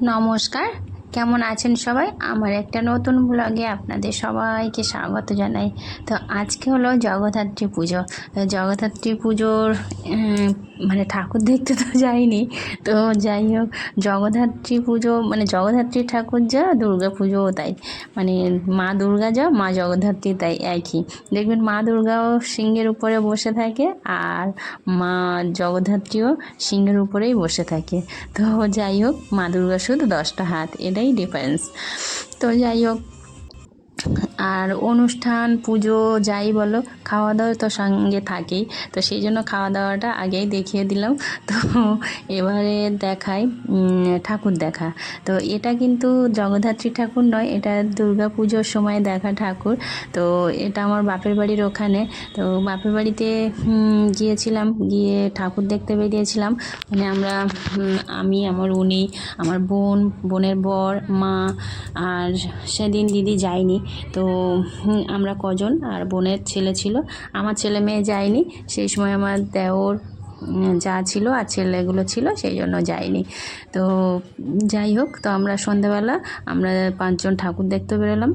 নমস্কার। কেমন আছেন সবাই? আমার একটা নতুন ব্লগে আপনাদের সবাইকে স্বাগত জানাই। তো আজকে হলো জগদ্ধাত্রী পুজো। জগদ্ধাত্রী পুজোর মানে ঠাকুর দেখতে তো যাইনি। তো যাই হোক, জগদ্ধাত্রী পুজো মানে জগদ্ধাত্রী ঠাকুর যা, দুর্গা পুজোও তাই। মানে মা দুর্গা যা, মা জগদ্ধাত্রী তাই একই। দেখবেন মা দুর্গাও সিংহের উপরে বসে থাকে আর মা জগদ্ধাত্রীও সিংহের উপরেই বসে থাকে। তো যাই হোক, মা দুর্গা শুধু দশটা হাত, এটাই ডিফারেন্স তো যাই হোক আর অনুষ্ঠান, পুজো, যাই বলো খাওয়া দাওয়া তো সঙ্গে থাকেই। তো সেই জন্য খাওয়া দাওয়াটা আগেই দেখিয়ে দিলাম। তো এবারে দেখাই ঠাকুর দেখা। তো এটা কিন্তু জগদ্ধাত্রী ঠাকুর নয়, এটা দুর্গা পুজোর সময় দেখা ঠাকুর। তো এটা আমার বাপের বাড়ির ওখানে। তো বাপের বাড়িতে গিয়েছিলাম, গিয়ে ঠাকুর দেখতে বেরিয়েছিলাম। মানে আমরা আমি, আমার উনি, আমার বোন, বোনের বর, মা, আর সেদিন দিদি যায়নি। তো আমরা কজন? আর বোনের ছেলে ছিল। আমার ছেলে মেয়ে যায়নি। সেই সময় আমার দেওর যা ছিল আর ছেলেগুলো ছিল, সেই জন্য যায়নি। তো যাই হোক, তো আমরা সন্ধ্যাবেলা আমরা পাঁচজন ঠাকুর দেখতে বেরোলাম।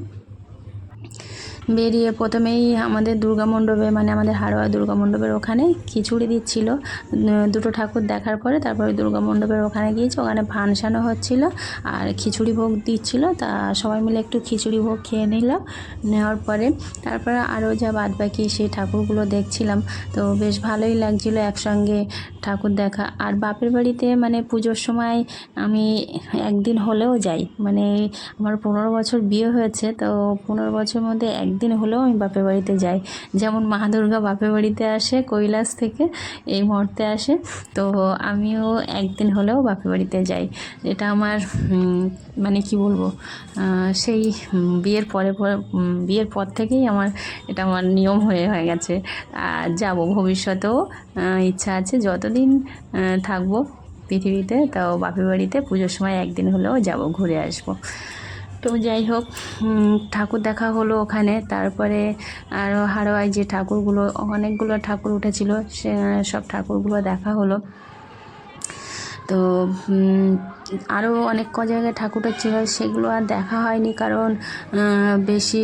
বেরিয়ে প্রথমেই আমাদের দুর্গা মণ্ডপে মানে আমাদের হাড়োয়া দুর্গা মণ্ডপের ওখানে খিচুড়ি দিচ্ছিল। দুটো ঠাকুর দেখার পরে তারপরে দুর্গা মণ্ডপের ওখানে গিয়েছি, ওখানে ফাংশানও হচ্ছিল আর খিচুড়ি ভোগ দিচ্ছিল। তা সবাই মিলে একটু খিচুড়ি ভোগ খেয়ে নিলাম নেওয়ার পরে তারপরে আরও যা বাদ বাকি সেই ঠাকুরগুলো দেখছিলাম। তো বেশ ভালোই লাগছিল একসঙ্গে ঠাকুর দেখা। আর বাপের বাড়িতে মানে পুজোর সময় আমি একদিন হলেও যাই। মানে আমার পনেরো বছর বিয়ে হয়েছে, তো পনেরো বছর মধ্যে একদিন হলেও আমি বাপের বাড়িতে যাই। যেমন মা দুর্গা বাপের বাড়িতে আসে, কৈলাস থেকে এই মুহূর্তে আসে। তো আমিও একদিন হলেও বাপের বাড়িতে যাই। এটা আমার মানে কি বলব সেই বিয়ের পরে পরে বিয়ের পর থেকেই আমার এটা আমার নিয়ম হয়ে হয়ে গেছে। আর যাব ভবিষ্যতেও ইচ্ছা আছে যতদিন থাকব পৃথিবীতে, তাও বাপের বাড়িতে পুজোর সময় একদিন হলেও যাব, ঘুরে আসব। তো যাই হোক ঠাকুর দেখা হলো ওখানে। তারপরে আরও হারোয়ায় যে ঠাকুরগুলো, অনেকগুলো ঠাকুর উঠেছিল, সে, সব ঠাকুরগুলো দেখা হলো। তো আরও অনেক ক জায়গায় ঠাকুর ছিল সেগুলো আর দেখা হয়নি কারণ বেশি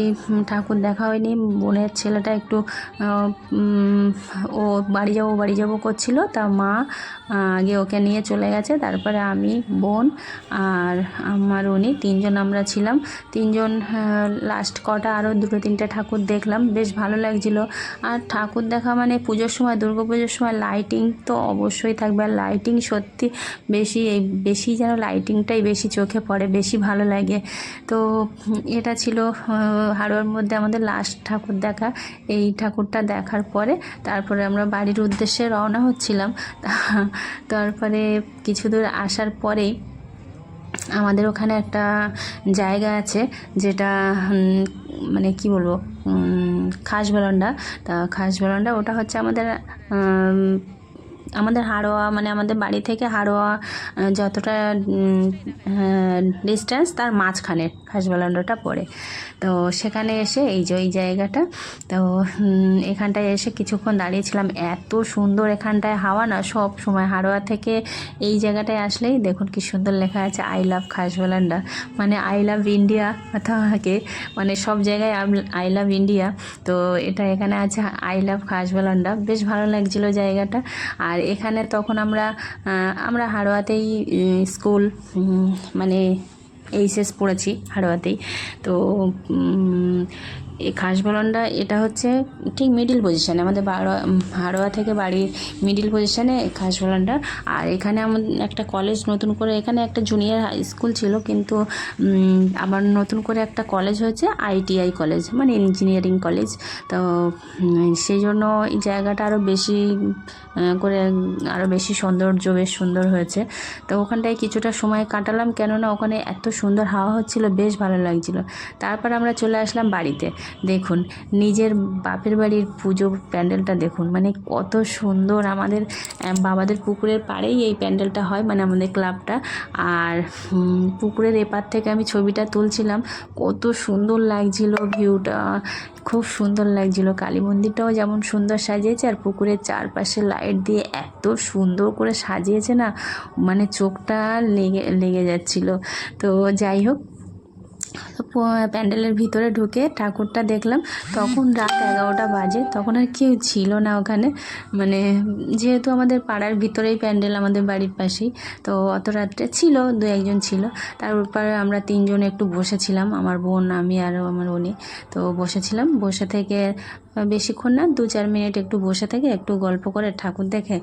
ঠাকুর দেখা হয়নি। বোনের ছেলেটা একটু ও বাড়ি যাব বাড়ি যাব করছিল। তা মা আগে ওকে নিয়ে চলে গেছে। তারপরে আমি, বোন আর আমার উনি তিনজন আমরা ছিলাম। তিনজন লাস্ট কটা আরও দুটো তিনটে ঠাকুর দেখলাম। বেশ ভালো লাগছিল। আর ঠাকুর দেখা মানে পুজোর সময়, দুর্গা পুজোর সময় লাইটিং তো অবশ্যই থাকবে। আর লাইটিং সত্যি বেশি, এই বেশি যেন লাইটিংটাই বেশি চোখে পড়ে, বেশি ভালো লাগে। তো এটা ছিল হাড়োয়ার মধ্যে আমাদের লাস্ট ঠাকুর দেখা। এই ঠাকুরটা দেখার পরে তারপরে আমরা বাড়ির উদ্দেশ্যে রওনা হচ্ছিলাম। তারপরে কিছু দূর আসার পরেই আমাদের ওখানে একটা জায়গা আছে যেটা মানে কি বলব খাস বেলন্ডা তা খাস বেলন্ডা ওটা হচ্ছে আমাদের আমাদের হাড়োয়া মানে আমাদের বাড়ি থেকে হাড়োয়া যতটা ডিস্টেন্স তার মাঝখানে খাস বেলন্ডাটা পড়ে। তো সেখানে এসে এই যে ওই জায়গাটা, তো এখানটায় এসে কিছুক্ষণ দাঁড়িয়েছিলাম। এত সুন্দর এখানটায় হাওয়া না, সব সময় হাড়োয়া থেকে এই জায়গাটায় আসলেই দেখুন কি সুন্দর লেখা আছে আই লাভ খাসবালান্ডা মানে আই লাভ ইন্ডিয়া থাকে মানে সব জায়গায় আই লাভ ইন্ডিয়া তো এটা এখানে আছে আই লাভ খাসবালান্ডা বেশ ভালো লাগছিল জায়গাটা। আর এখানে তখন আমরা আমরা হাড়োয়াতেই স্কুল মানে এইচএস পড়েছি হাড়োয়াতেই। তো উম, খাস খাসবালনটা এটা হচ্ছে ঠিক মিডিল পজিশানে আমাদের বারোয়া হাড়োয়া থেকে বাড়ির মিডিল পজিশানে খাসবালনটা আর এখানে আমাদের একটা কলেজ নতুন করে এখানে একটা জুনিয়র স্কুল ছিল কিন্তু আবার নতুন করে একটা কলেজ হয়েছে আইটিআই কলেজ মানে ইঞ্জিনিয়ারিং কলেজ তো সেই জন্য এই জায়গাটা আরও বেশি করে আরও বেশি সৌন্দর্য বেশ সুন্দর হয়েছে। তো ওখানটায় কিছুটা সময় কাটালাম কেননা ওখানে এত সুন্দর হাওয়া হচ্ছিল বেশ ভালো লাগছিল। তারপর আমরা চলে আসলাম বাড়িতে। দেখুন, নিজের বাপের বাড়ির পুজো প্যান্ডেলটা দেখুন মানে কত সুন্দর আমাদের বাবাদের পুকুরের পাড়েই এই প্যান্ডেলটা হয় মানে আমাদের ক্লাবটা। আর পুকুরের এপার থেকে আমি ছবিটা তুলছিলাম, কত সুন্দর লাগছিল ভিউটা, খুব সুন্দর লাগছিল। কালী মন্দিরটাও যেমন সুন্দর সাজিয়েছে, আর পুকুরের চারপাশে লাইট দিয়ে এত সুন্দর করে সাজিয়েছে না মানে চোখটা লেগে লেগে যাচ্ছিল। তো যাই হোক প্যান্ডেলের ভিতরে ঢুকে ঠাকুরটা দেখলাম। তখন রাত এগারোটা বাজে, তখন আর কেউ ছিল না ওখানে। মানে যেহেতু আমাদের পাড়ার ভিতরেই প্যান্ডেল আমাদের বাড়ির পাশেই, তো অত রাত্রে ছিল, দু একজন ছিল। তারপরে আমরা তিনজন একটু বসেছিলাম, আমার বোন, আমি আর আমার উনি তো বসেছিলাম, বসে থেকে, বেশিক্ষণ না, দু চার মিনিট একটু বসে থেকে একটু গল্প করে ঠাকুর দেখে